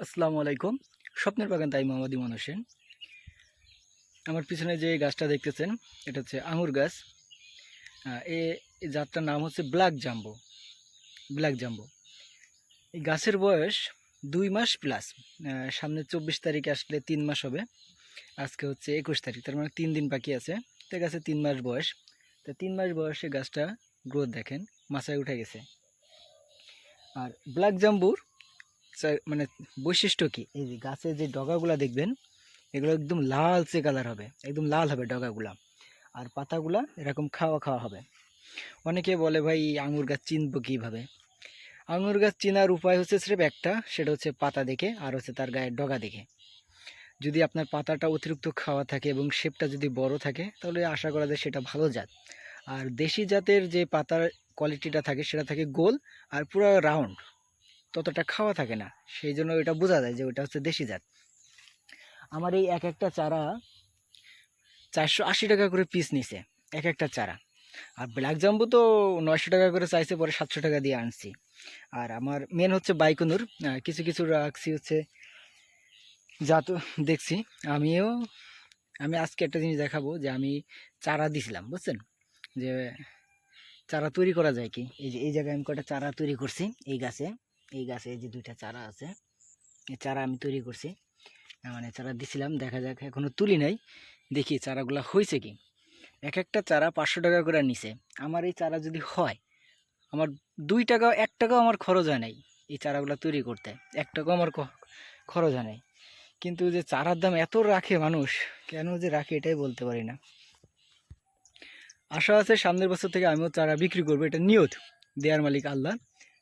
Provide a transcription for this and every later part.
আসসালামু আলাইকুম। স্বপ্নের বাগান তাই মোহাম্মদ ইমান হোসেন। আমার পিছনে যে গাছটা দেখতেছেন, এটা হচ্ছে আঙুর গাছ। এ জাতটার নাম হচ্ছে ব্ল্যাক জাম্বো। Black jumbo. এই গাছের বয়স দুই মাস প্লাস সামনে চব্বিশ তারিখে আসলে তিন মাস হবে। আজকে হচ্ছে একুশ তারিখ, তার মানে তিন দিন বাকি আছে। তো গাছে তিন মাস বয়স। তো তিন মাস বয়সে গাছটা গ্রোথ দেখেন, মাথায় উঠে গেছে। আর ব্ল্যাক জাম্বুর মানে বৈশিষ্ট্য কি? এই যে গাছের যে ডগাগুলা দেখবেন, এগুলো একদম লালচে কালার হবে, একদম লাল হবে ডগাগুলা। আর পাতাগুলা এরকম খাওয়া খাওয়া হবে। অনেকে বলে, ভাই, আঙুর গাছ চিনব কীভাবে? আঙুর গাছ চিনার উপায় হচ্ছে স্রেফ একটা, সেটা হচ্ছে পাতা দেখে, আর হচ্ছে তার গায়ের ডগা দেখে। যদি আপনার পাতাটা অতিরিক্ত খাওয়া থাকে এবং শেপটা যদি বড় থাকে, তাহলে আশা করা যায় সেটা ভালো জাত। আর দেশি জাতের যে পাতার কোয়ালিটিটা থাকে, সেটা থাকে গোল আর পুরো রাউন্ড ততটা খাওয়া থাকে না। সেই জন্য ওইটা বোঝা যায় যে ওটা হচ্ছে দেশি জাত। আমার এই এক একটা চারা চারশো আশি টাকা করে পিস নিছে, এক একটা চারা। আর ব্ল্যাক জাম্বু তো নয়শো টাকা করে চাইছে, পরে সাতশো টাকা দিয়ে আনছি। আর আমার মেন হচ্ছে বাইকুনুর। কিছু কিছু রাখছি হচ্ছে যা তো দেখছি। আমিও, আমি আজকে একটা জিনিস দেখাবো যে আমি চারা দিছিলাম, বুঝছেন? যে চারা তৈরি করা যায় কি? এই যে, এই জায়গায় আমি কটা চারা তৈরি করছি, এই গাছে। এই গাছে যে দুইটা চারা আছে, এই চারা আমি তৈরি করছি। মানে চারা দিছিলাম, দেখা যাক, এখনও তুলি নাই। দেখি চারাগুলা হয়েছে কি। এক একটা চারা পাঁচশো টাকা করে নিছে। আমার এই চারা যদি হয়, আমার দুই টাকা এক টাকাও আমার খরচ হয় নাই এই চারাগুলো তৈরি করতে। এক টাকাও আমার খরচ হয় নাই। কিন্তু যে চারার দাম এত রাখে মানুষ, কেন যে রাখে এটাই বলতে পারি না। আশা আছে সামনের বছর থেকে আমিও চারা বিক্রি করব, এটা নিয়ত। দেয়ার মালিক আল্লাহ।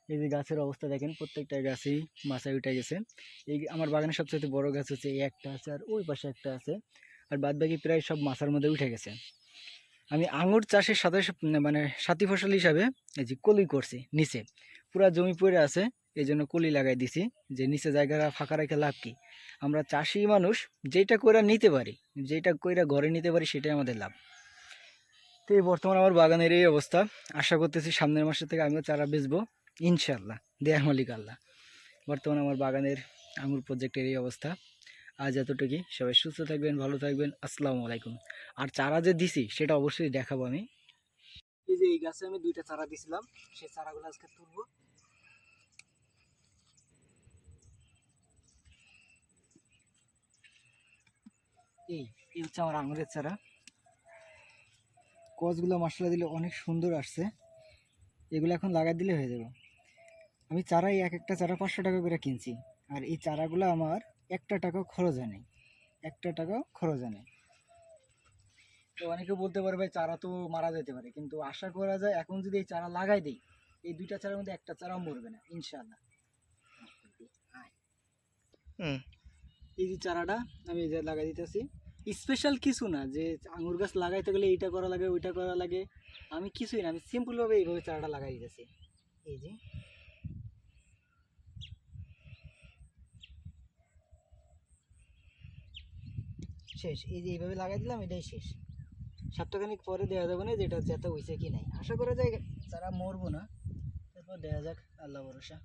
এই যে গাছের অবস্থা দেখেন, প্রত্যেকটা গাছেই মাথায় উঠে গেছে। এই আমার বাগানের সবচেয়ে বড় গাছ হচ্ছে এই একটা আছে আর ওই পাশে একটা আছে। আর বাদ বাকি প্রায় সব মাছার মধ্যে উঠে গেছে। আমি আঙুর চাষের সাথে মানে সাথী ফসল হিসাবে এই যে কলি করছি নিচে। পুরা জমি পড়ে আছে এই জন্য কলি লাগাই দিছি। যে নিচে জায়গাটা ফাঁকা রেখে লাভ কি? আমরা চাষি মানুষ যেটা কইরা নিতে পারি যেটা কইরা ঘরে নিতে পারি, সেটাই আমাদের লাভ। তো এই বর্তমান আমার বাগানের এই অবস্থা। আশা করতেছি সামনের মাসের থেকে আমিও চারা বেচবো। ইনশাল্লাহ দেয়া মালিক আল্লাহ। বর্তমান আমার বাগানের আঙুর প্রজেক্টের এই অবস্থা। আজ এতটুকুই, সবাই সুস্থ থাকবেন, ভালো থাকবেন, আসসালামু আলাইকুম। আর চারা যে দিছি, সেটা অবশ্যই দেখাবো আমি। এই যে এই গাছে আমি দুইটা চারা দিছিলাম, সেই চারাগুলো আজকে তুলবো। এই এই হচ্ছে আমার আঙুরের চারা। কচগুলো মশলা দিলে অনেক সুন্দর আসছে। এগুলো এখন লাগাই দিলে হয়ে যাবে। আমি চারাই এক একটা চারা পাঁচশো টাকা করে কিনছি। আর এই চারাগুলো আমার একটা টাকাও খরচ হয় একটা টাকাও খরচ হয় তো অনেকে বলতে পারে ভাই চারা তো মারা যেতে পারে। কিন্তু আশা করা যায় এখন যদি এই চারা লাগাই দিই এই দুইটা চারার মধ্যে একটা চারাও মরবে না ইনশাল্লাহ হুম। এই যে চারাটা আমি এই যে লাগাই দিতেছি। স্পেশাল কিছু না যে আঙুর গাছ লাগাইতে গেলে এইটা করা লাগে ওইটা করা লাগে। আমি কিছুই না আমি সিম্পলভাবে এইভাবে চারাটা লাগাই দিতেছি। এই যে শেষ। এই যে এইভাবে লাগাই দিলাম, এটাই শেষ। সপ্তাহখানিক পরে দেওয়া যাবে না যেটা যেতে হয়েছে কি নাই। আশা করা যায় যারা মরবো না, তারপর দেওয়া যাক, আল্লাহ ভরসা।